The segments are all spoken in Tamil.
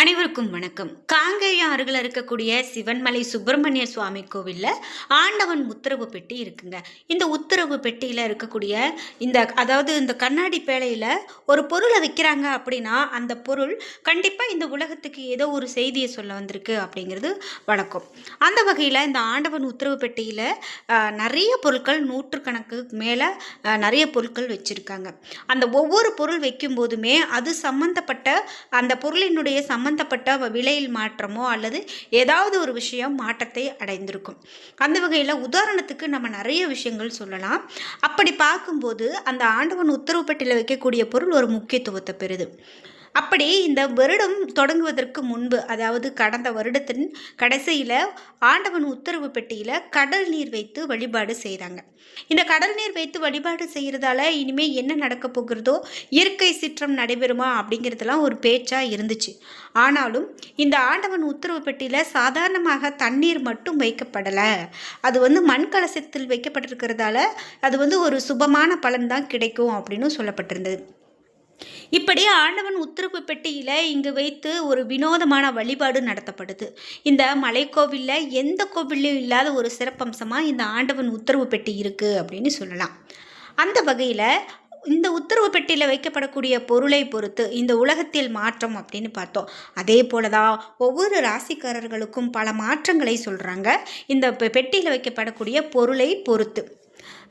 அனைவருக்கும் வணக்கம். காங்கேயம் அருகில் இருக்கக்கூடிய சிவன்மலை சுப்பிரமணிய சுவாமி கோவிலில் ஆண்டவன் உத்தரவு பெட்டி இருக்குங்க. இந்த உத்தரவு பெட்டியில் இருக்கக்கூடிய இந்த அதாவது இந்த கண்ணாடி பேழையில் ஒரு பொருளை வைக்கிறாங்க அப்படின்னா அந்த பொருள் கண்டிப்பாக இந்த உலகத்துக்கு ஏதோ ஒரு செய்தியை சொல்ல வந்திருக்கு அப்படிங்கிறது வழக்கம். அந்த வகையில் இந்த ஆண்டவன் உத்தரவு பெட்டியில் நிறைய பொருட்கள் நூற்றுக்கணக்கு மேலே நிறைய பொருட்கள் வச்சுருக்காங்க. அந்த ஒவ்வொரு பொருள் வைக்கும் போதுமே அது சம்மந்தப்பட்ட அந்த பொருளினுடைய சம்ம வ- விலையில் மாற்றமோ அல்லது ஏதாவது ஒரு விஷயம் மாற்றத்தை அடைந்திருக்கும். அந்த வகையில் உதாரணத்துக்கு நம்ம நிறைய விஷயங்கள் சொல்லலாம். அப்படி பார்க்கும்போது அந்த ஆண்டவன் உத்தரவு பெட்டியில் வைக்கக்கூடிய பொருள் ஒரு முக்கியத்துவத்தை பெறுது. அப்படி இந்த வருடம் தொடங்குவதற்கு முன்பு அதாவது கடந்த வருடத்தின் கடைசியில் ஆண்டவன் உத்தரவு பெட்டியில் கடல் நீர் வைத்து வழிபாடு செய்கிறாங்க இந்த கடல் நீர் வைத்து வழிபாடு செய்கிறதால இனிமேல் என்ன நடக்க போகிறதோ இயற்கை சீற்றம் நடைபெறுமா அப்படிங்கிறதெல்லாம் ஒரு பேச்சாக இருந்துச்சு. ஆனாலும் இந்த ஆண்டவன் உத்தரவு பெட்டியில் சாதாரணமாக தண்ணீர் மட்டும் வைக்கப்படலை. அது வந்து மண் கலசத்தில் வைக்கப்பட்டிருக்கிறதால அது வந்து ஒரு சுபமான பலன் தான் கிடைக்கும் அப்படின்னு சொல்லப்பட்டிருந்தது. இப்படி ஆண்டவன் உத்தரவு பெட்டியில் இங்கு வைத்து ஒரு வினோதமான வழிபாடு நடத்தப்படுது. இந்த மலைக்கோவிலில் எந்த கோவில்லையும் இல்லாத ஒரு சிறப்பம்சமாக இந்த ஆண்டவன் உத்தரவு பெட்டி இருக்குது அப்படின்னு சொல்லலாம். அந்த வகையில் இந்த உத்தரவு பெட்டியில் வைக்கப்படக்கூடிய பொருளை பொறுத்து இந்த உலகத்தில் மாற்றம் அப்படின்னு பார்த்தோம். அதே போல தான் ஒவ்வொரு ராசிக்காரர்களுக்கும் பல மாற்றங்களை சொல்கிறாங்க இந்த பெட்டியில் வைக்கப்படக்கூடிய பொருளை பொறுத்து.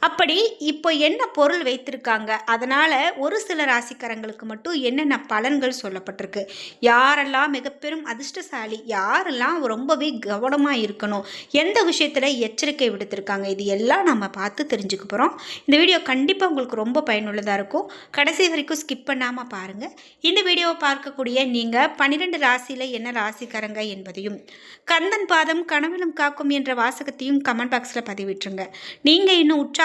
அப்படி இப்போ என்ன பொருள் வைத்திருக்காங்க? அதனால் ஒரு சில ராசிக்காரங்களுக்கு மட்டும் என்னென்ன பலன்கள் சொல்லப்பட்டிருக்கு? யாரெல்லாம் மிகப்பெரும் அதிர்ஷ்டசாலி யாரெல்லாம் ரொம்பவே கவனமாக இருக்கணும் எந்த விஷயத்தில் எச்சரிக்கை விடுத்திருக்காங்க இது எல்லாம் நம்ம பார்த்து தெரிஞ்சுக்க போகிறோம் இந்த வீடியோ கண்டிப்பாக உங்களுக்கு ரொம்ப பயனுள்ளதாக இருக்கும். கடைசி வரைக்கும் ஸ்கிப் பண்ணாமல் பாருங்கள் இந்த வீடியோவை பார்க்கக்கூடிய நீங்கள் பன்னிரெண்டு ராசியில் என்ன ராசிக்காரங்க என்பதையும் கந்தன் பாதம் கனவிலும் காக்கும் என்ற வாசகத்தையும் கமெண்ட் பாக்ஸில் பதிவிட்டுருங்க. நீங்கள் இன்னும் உற்சாக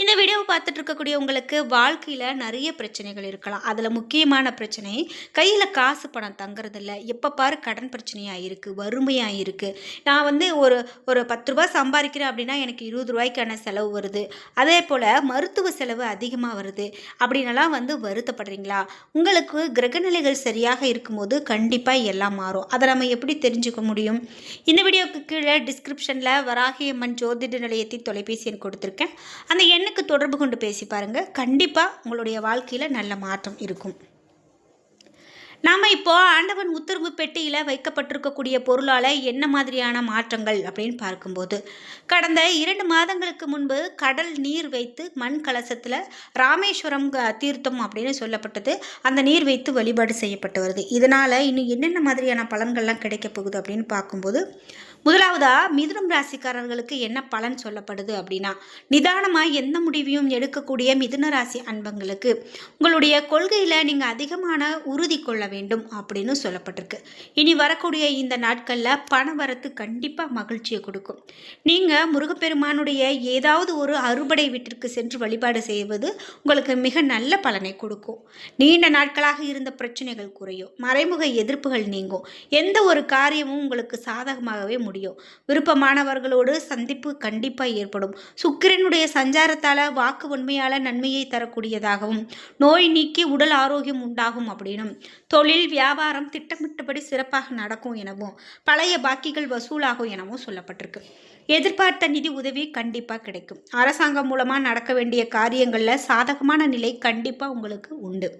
இந்த வீடியோவை பார்த்துட்டு இருக்கக்கூடிய உங்களுக்கு வாழ்க்கையில் நிறைய பிரச்சனைகள் இருக்கலாம். அதில் முக்கியமான பிரச்சனை கையில் காசு பணம் தங்குறதில்ல. எப்போ பாரு கடன் பிரச்சனையாக இருக்குது வறுமையாக இருக்குது நான் வந்து ஒரு ஒரு பத்து ரூபா சம்பாதிக்கிறேன் அப்படின்னா எனக்கு இருபது ரூபாய்க்கான செலவு வருது. அதே போல் மருத்துவ செலவு அதிகமாக வருது. அப்படின்னலாம் வந்து வருத்தப்படுறீங்களா? உங்களுக்கு கிரகநிலைகள் சரியாக இருக்கும்போது கண்டிப்பாக எல்லாம் மாறும். அதை நம்ம எப்படி தெரிஞ்சுக்க முடியும்? இந்த வீடியோவுக்கு கீழே டிஸ்கிரிப்ஷனில் வராகியம்மன் ஜோதிட நிலையத்தின் தொலைபேசி எண் கொடுத்துருக்கேன். அந்த எனக்கு தொடர்பு கொண்டு பேசி பாருங்கள் கண்டிப்பாக உங்களுடைய வாழ்க்கையில் நல்ல மாற்றம் இருக்கும். நாம் இப்போ ஆண்டவன் உத்தரவு பெட்டியில் வைக்கப்பட்டிருக்கக்கூடிய பொருளால் என்ன மாதிரியான மாற்றங்கள் அப்படின்னு பார்க்கும்போது கடந்த இரண்டு மாதங்களுக்கு முன்பு கடல் நீர் வைத்து மண் கலசத்தில் ராமேஸ்வரம் க- தீர்த்தம் அப்படின்னு சொல்லப்பட்டது. அந்த நீர் வைத்து வழிபாடு செய்யப்பட்டு வருது. இதனால் இன்னும் என்னென்ன மாதிரியான பலன்கள்லாம் கிடைக்க போகுது அப்படின்னு பார்க்கும்போது முதலாவதா மிதுனம் ராசிக்காரர்களுக்கு என்ன பலன் சொல்லப்படுது அப்படின்னா நிதானமாக எந்த முடிவையும் எடுக்கக்கூடிய மிதுன ராசி அன்பங்களுக்கு உங்களுடைய கொள்கையில் நீங்கள் அதிகமான உறுதி கொள்ள வேண்டும் அப்படின்னு சொல்லப்பட்டிருக்கு. இனி வரக்கூடிய இந்த நாட்களில் பண வரத்து கண்டிப்பாக மகிழ்ச்சியை கொடுக்கும். நீங்கள் முருகப்பெருமானுடைய ஏதாவது ஒரு அறுபடை வீட்டிற்கு சென்று வழிபாடு செய்வது உங்களுக்கு மிக நல்ல பலனை கொடுக்கும். நீண்ட நாட்களாக இருந்த பிரச்சனைகள் குறையும். மறைமுக எதிர்ப்புகள் நீங்கும். எந்த ஒரு காரியமும் உங்களுக்கு சாதகமாகவே முடியும் முடியும். விருப்பமானவர்களோடு சந்திப்பு கண்டிப்பாக ஏற்படும். சுக்கிரனுடைய சஞ்சாரத்தால் வாக்கு உண்மையால் நன்மையை தரக்கூடியதாகவும் நோய் நீக்கி உடல் ஆரோக்கியம் உண்டாகும் அப்படின்னும். தொழில் வியாபாரம் திட்டமிட்டபடி சிறப்பாக நடக்கும் எனவும் பழைய பாக்கிகள் வசூலாகும் எனவும் சொல்லப்பட்டிருக்கு. எதிர்பார்த்த நிதி உதவி கண்டிப்பாக கிடைக்கும். அரசாங்கம் மூலமாக நடக்க வேண்டிய காரியங்களில் சாதகமான நிலை கண்டிப்பாக உங்களுக்கு உண்டு.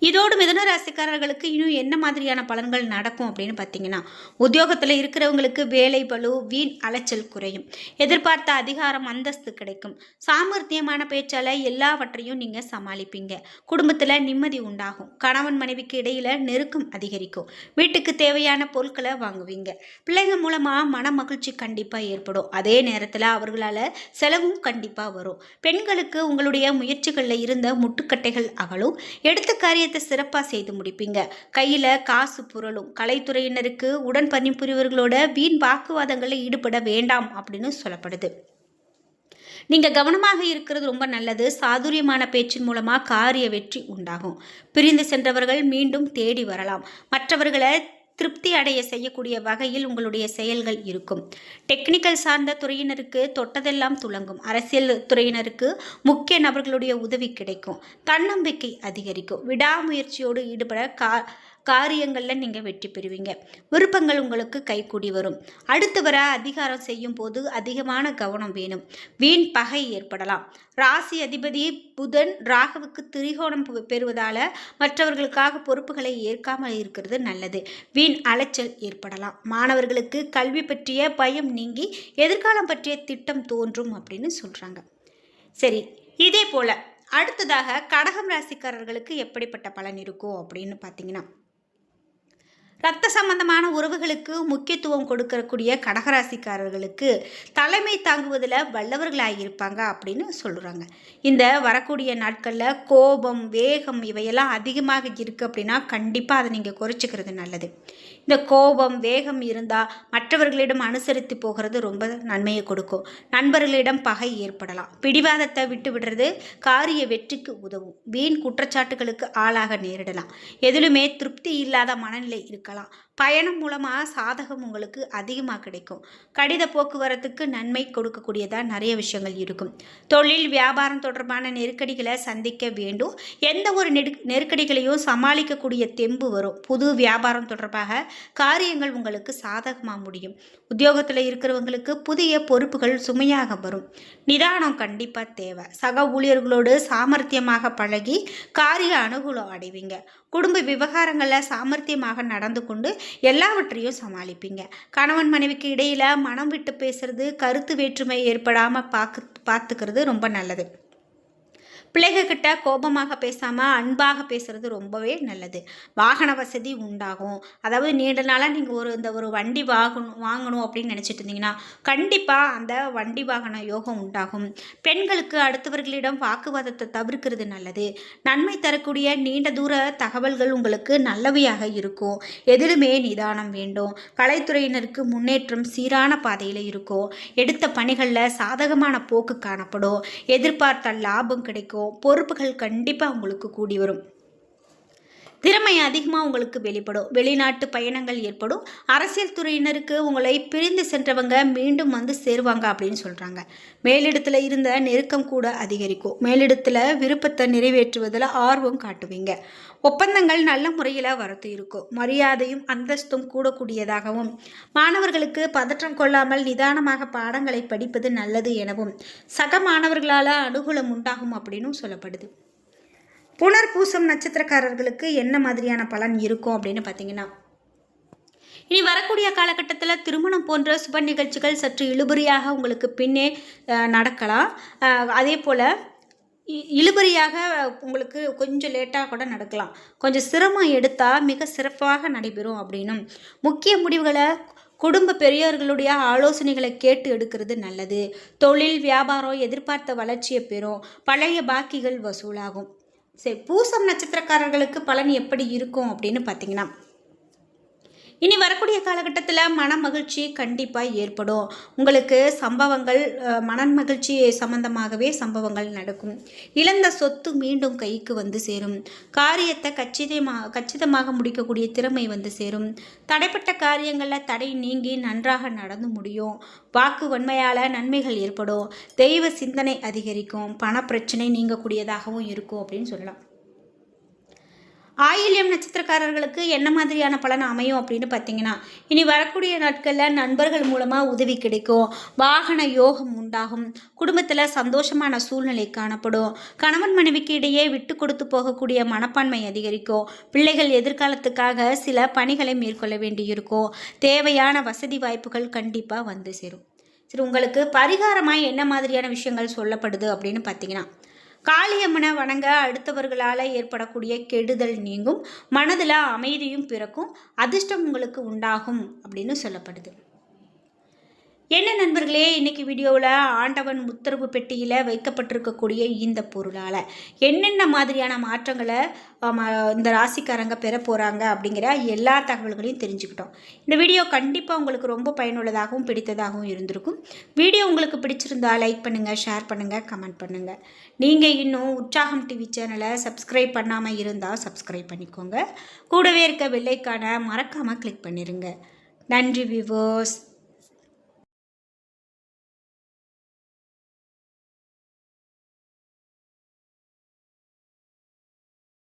இதோடு மிதனராசிக்காரர்களுக்கு இன்னும் என்ன மாதிரியான பலன்கள் நடக்கும் அப்படின்னு பார்த்தீங்கன்னா உத்தியோகத்தில் இருக்கிறவங்களுக்கு வேலை பளு வீண் அலைச்சல் குறையும். எதிர்பார்த்த அதிகாரம் அந்தஸ்து கிடைக்கும். சாமர்த்தியமான பேச்சால் எல்லாவற்றையும் நீங்கள் சமாளிப்பீங்க. குடும்பத்தில் நிம்மதி உண்டாகும். கணவன் மனைவிக்கு இடையில் நெருக்கம் அதிகரிக்கும். வீட்டுக்கு தேவையான பொருட்களை வாங்குவீங்க. பிள்ளைங்க மூலமாக மன மகிழ்ச்சி கண்டிப்பாக ஏற்படும். அதே நேரத்தில் அவர்களால் செலவும் கண்டிப்பாக வரும். பெண்களுக்கு உங்களுடைய முயற்சிகளில் இருந்த முட்டுக்கட்டைகள் அகலும். எடுத்த காரியத்தை சிறப்பாக செய்து முடிப்பீங்க. கையில் காசு புரளும். கலைத்துறையினருக்கு உடன் பணிபுரிவர்களோட வீண் வாக்குவாதங்களில் ஈடுபட வேண்டாம் அப்படின்னு சொல்லப்படுது. நீங்கள் கவனமாக இருக்கிறது ரொம்ப நல்லது. சாதுரியமான பேச்சின் மூலமாக காரிய வெற்றி உண்டாகும். பிரிந்து சென்றவர்கள் மீண்டும் தேடி வரலாம். மற்றவர்களை திருப்தி அடைய செய்யக்கூடிய வகையில் உங்களுடைய செயல்கள் இருக்கும். டெக்னிக்கல் சார்ந்த துறையினருக்கு தொட்டதெல்லாம் துலங்கும். அரசியல் துறையினருக்கு முக்கிய நபர்களுடைய உதவி கிடைக்கும். தன்னம்பிக்கை அதிகரிக்கும். விடாமுயற்சியோடு ஈடுபட கா காரியங்களில் நீங்கள் வெற்றி பெறுவீங்க. விருப்பங்கள் உங்களுக்கு கைக்கூடி வரும். அடுத்து வர அதிகாரம் செய்யும் போது அதிகமான கவனம் வேணும். வீண் பகை ஏற்படலாம். ராசி அதிபதி புதன் ராகுவுக்கு திரிகோணம் பெ- மற்றவர்களுக்காக பொறுப்புகளை ஏற்காமல் இருக்கிறது நல்லது. வீண் அலைச்சல் ஏற்படலாம். மாணவர்களுக்கு கல்வி பற்றிய பயம் நீங்கி எதிர்காலம் பற்றிய திட்டம் தோன்றும் அப்படின்னு சொல்கிறாங்க சரி இதே போல் அடுத்ததாக கடகம் ராசிக்காரர்களுக்கு எப்படிப்பட்ட பலன் இருக்கும் அப்படின்னு பார்த்தீங்கன்னா ரத்த சம்பந்தமான உறவுகளுக்கு முக்கியத்துவம் கொடுக்கக்கூடிய கடகராசிக்காரர்களுக்கு தலைமை தாங்குவதில் வல்லவர்களாக இருப்பாங்க அப்படின்னு சொல்கிறாங்க இந்த வரக்கூடிய நாட்களில் கோபம் வேகம் இவையெல்லாம் அதிகமாக இருக்குது அப்படின்னா கண்டிப்பாக அதை நீங்கள் குறைச்சிக்கிறது நல்லது. இந்த கோபம் வேகம் இருந்தால் மற்றவர்களிடம் அனுசரித்து போகிறது ரொம்ப நன்மையை கொடுக்கும். நண்பர்களிடம் பகை ஏற்படலாம். பிடிவாதத்தை விட்டு விடுறது காரிய வெற்றிக்கு உதவும். வீண் குற்றச்சாட்டுகளுக்கு ஆளாக நேரிடலாம். எதிலுமே திருப்தி இல்லாத மனநிலை இருக்கலாம். பயணம் மூலமாக சாதகம் உங்களுக்கு அதிகமாக கிடைக்கும். கடித போக்குவரத்துக்கு நன்மை கொடுக்கக்கூடியதாக நிறைய விஷயங்கள் இருக்கும். தொழில் வியாபாரம் தொடர்பான நெருக்கடிகளை சந்திக்க வேண்டும். எந்த ஒரு நெடு நெருக்கடிகளையும் சமாளிக்கக்கூடிய தெம்பு வரும். புது வியாபாரம் தொடர்பாக காரியங்கள் உங்களுக்கு சாதகமாக முடியும். உத்தியோகத்தில் இருக்கிறவங்களுக்கு புதிய பொறுப்புகள் சுமையாக வரும். நிதானம் கண்டிப்பாக தேவை. சக ஊழியர்களோடு சாமர்த்தியமாக பழகி காரிய அனுகூலம் அடைவீங்க. குடும்ப விவகாரங்களில் சாமர்த்தியமாக நடந்து கொண்டு எல்லாவற்றையும் சமாளிப்பீங்க. கணவன் மனைவிக்கு இடையில் மனம் விட்டு பேசுறது கருத்து வேற்றுமை ஏற்படாமல் பார்க்க பார்த்துக்கிறது ரொம்ப நல்லது. பிள்ளைகக்கிட்ட கோபமாக பேசாமல் அன்பாக பேசுகிறது ரொம்பவே நல்லது. வாகன வசதி உண்டாகும். அதாவது நீண்ட நாளாக நீங்கள் ஒரு இந்த ஒரு வண்டி வாங்கணும் வாங்கணும் அப்படின்னு நினச்சிட்டு இருந்தீங்கன்னா கண்டிப்பாக அந்த வண்டி வாகன யோகம் உண்டாகும். பெண்களுக்கு அடுத்தவர்களிடம் வாக்குவாதத்தை தவிர்க்கிறது நல்லது. நன்மை தரக்கூடிய நீண்ட தூர தகவல்கள் உங்களுக்கு நல்லவையாக இருக்கும். எதிலுமே நிதானம் வேண்டும். கலைத்துறையினருக்கு முன்னேற்றம் சீரான பாதையில் இருக்கும். எடுத்த பணிகளில் சாதகமான போக்கு காணப்படும். எதிர்பார்த்த லாபம் கிடைக்கும். பொறுப்புகள் கண்டிப்பாக உங்களுக்கு கூடி வரும். திறமை அதிகமாக உங்களுக்கு வெளிப்படும். வெளிநாட்டு பயணங்கள் ஏற்படும். அரசியல் துறையினருக்கு உங்களை பிரிந்து சென்றவங்க மீண்டும் வந்து சேருவாங்க அப்படின்னு சொல்கிறாங்க மேலிடத்தில் இருந்த நெருக்கம் கூட அதிகரிக்கும். மேலிடத்தில் விருப்பத்தை நிறைவேற்றுவதில் ஆர்வம் காட்டுவீங்க. ஒப்பந்தங்கள் நல்ல முறையில் வரத்து இருக்கும். மரியாதையும் அந்தஸ்தும் கூடக்கூடியதாகவும். மாணவர்களுக்கு பதற்றம் கொள்ளாமல் நிதானமாக பாடங்களை படிப்பது நல்லது எனவும் சக மாணவர்களால் அனுகூலம் உண்டாகும் அப்படின்னும் சொல்லப்படுது. புனர்பூசம் நட்சத்திரக்காரர்களுக்கு என்ன மாதிரியான பலன் இருக்கும் அப்படின்னு பார்த்தீங்கன்னா இனி வரக்கூடிய காலகட்டத்தில் திருமணம் போன்ற சுப நிகழ்ச்சிகள் சற்று இழுபறியாக உங்களுக்கு பின்னே நடக்கலாம். அதே போல் இ- இழுபறியாக உங்களுக்கு கொஞ்சம் லேட்டாக கூட நடக்கலாம். கொஞ்சம் சிரமம் எடுத்தால் மிக சிறப்பாக நடைபெறும் அப்படின்னும். முக்கிய முடிவுகளை குடும்ப பெரியோர்களுடைய ஆலோசனைகளை கேட்டு எடுக்கிறது நல்லது. தொழில் வியாபாரம் எதிர்பார்த்த வளர்ச்சியை பெறும். பழைய பாக்கிகள் வசூலாகும். சரி பூசம் நட்சத்திரக்காரர்களுக்கு பலன் எப்படி இருக்கும் அப்படின்னு பார்த்தீங்கன்னா இனி வரக்கூடிய காலகட்டத்தில் மன மகிழ்ச்சி கண்டிப்பாக ஏற்படும். உங்களுக்கு சம்பவங்கள் மன மகிழ்ச்சி சம்பந்தமாகவே சம்பவங்கள் நடக்கும். இழந்த சொத்து மீண்டும் கைக்கு வந்து சேரும். காரியத்தை கச்சிதமாக கச்சிதமாக முடிக்கக்கூடிய திறமை வந்து சேரும். தடைப்பட்ட காரியங்களில் தடை நீங்கி நன்றாக நடந்து முடியும். வாக்கு வன்மையால் நன்மைகள் ஏற்படும். தெய்வ சிந்தனை அதிகரிக்கும். பணப்பிரச்சனை நீங்கக்கூடியதாகவும் இருக்கும் அப்படின்னு சொல்லலாம். ஆயில்யம் நட்சத்திரக்காரர்களுக்கு என்ன மாதிரியான பலன் அமையும் அப்படின்னு பார்த்தீங்கன்னா இனி வரக்கூடிய நாட்களில் நண்பர்கள் மூலமாக உதவி கிடைக்கும். வாகன யோகம் உண்டாகும். குடும்பத்தில் சந்தோஷமான சூழ்நிலை காணப்படும். கணவன் மனைவிக்கு இடையே விட்டு கொடுத்து போகக்கூடிய மனப்பான்மை அதிகரிக்கும். பிள்ளைகள் எதிர்காலத்துக்காக சில பணிகளை மேற்கொள்ள வேண்டியிருக்கும். தேவையான வசதி வாய்ப்புகள் கண்டிப்பாக வந்து சேரும். சரி உங்களுக்கு பரிகாரமாக என்ன மாதிரியான விஷயங்கள் சொல்லப்படுது அப்படின்னு பார்த்தீங்கன்னா காளியம்மனை வணங்க அடுத்தவர்களால் ஏற்படக்கூடிய கெடுதல் நீங்கும் மனதில் அமைதியும் பிறக்கும் அதிர்ஷ்டம் உங்களுக்கு உண்டாகும் அப்படின்னு சொல்லப்படுது. என்ன நண்பர்களே இன்றைக்கி வீடியோவில் ஆண்டவன் உத்தரவு பெட்டியில் வைக்கப்பட்டிருக்கக்கூடிய இந்த பொருளால் என்னென்ன மாதிரியான மாற்றங்களை இந்த ராசிக்காரங்க பெற போகிறாங்க அப்படிங்கிற எல்லா தகவல்களையும் தெரிஞ்சுக்கிட்டோம். இந்த வீடியோ கண்டிப்பாக உங்களுக்கு ரொம்ப பயனுள்ளதாகவும் பிடித்ததாகவும் இருந்திருக்கும். வீடியோ உங்களுக்கு பிடிச்சிருந்தா லைக் பண்ணுங்கள் ஷேர் பண்ணுங்கள் கமெண்ட் பண்ணுங்கள் நீங்கள் இன்னும் உற்சாகம் டிவி சேனலை சப்ஸ்கிரைப் பண்ணாமல் இருந்தால் சப்ஸ்கிரைப் பண்ணிக்கோங்க. கூடவே இருக்க வெள்ளைக்கான மறக்காமல் கிளிக் பண்ணிடுங்க நன்றி விவோஸ்